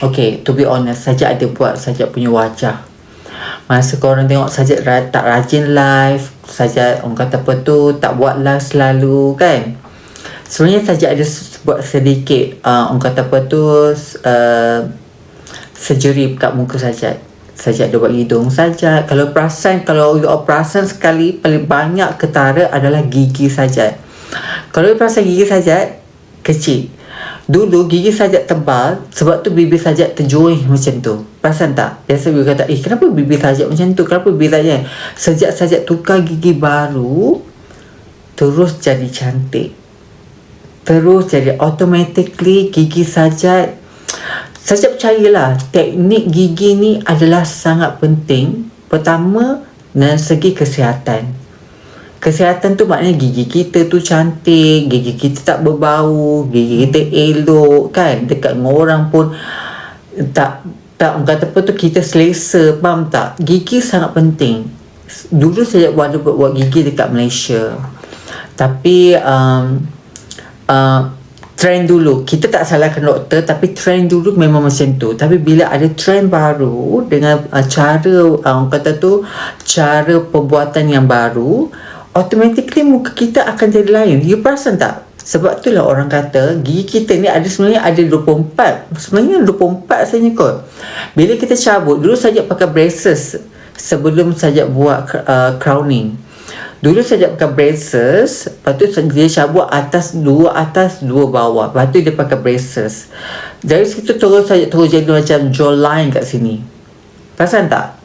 Okay, to be honest, Sajak ada buat Sajak punya wajah. Masa korang tengok Sajak ra- tak rajin live, Sajak orang kata apa tu, tak buat live selalu kan. Sebenarnya Sajak ada buat sedikit, uh, orang kata apa tu, uh, surgery kat muka Sajak. Sajak ada buat hidung Sajak. Kalau perasan, kalau you perasan sekali, paling banyak ketara adalah gigi Sajak. Kalau you perasan gigi Sajak, kecil. Dulu gigi sajak tebal sebab tu bibir sajak terjoih macam tu. Perasan tak? Biasa dia kata, eh kenapa bibir sajak macam tu? Kenapa bibir sajak? Sejak sajak tukar gigi baru, terus jadi cantik. Terus jadi automatically gigi sajak saya percayalah teknik gigi ni adalah sangat penting. Pertama, dari segi kesihatan. Kesihatan tu maknanya gigi kita tu cantik, gigi kita tak berbau, gigi kita elok kan. Dekat dengan orang pun tak tak kata apa tu kita selesa, faham tak? Gigi sangat penting. Dulu saya buat buat, buat gigi dekat Malaysia. Tapi um, uh, trend dulu kita tak salahkan doktor tapi trend dulu memang macam tu tapi bila ada trend baru dengan uh, cara uh, orang kata tu cara perbuatan yang baru automatically muka kita akan jadi lain you perasan tak sebab itulah orang kata gigi kita ni ada sebenarnya ada 24 sebenarnya 24 saja kot bila kita cabut dulu saja pakai braces sebelum saja buat uh, crowning Dulu saya pakai braces, lepas tu dia cabut atas dua atas dua bawah. Lepas tu dia pakai braces. Dari situ terus saya terus jadi macam jawline kat sini. Perasan tak?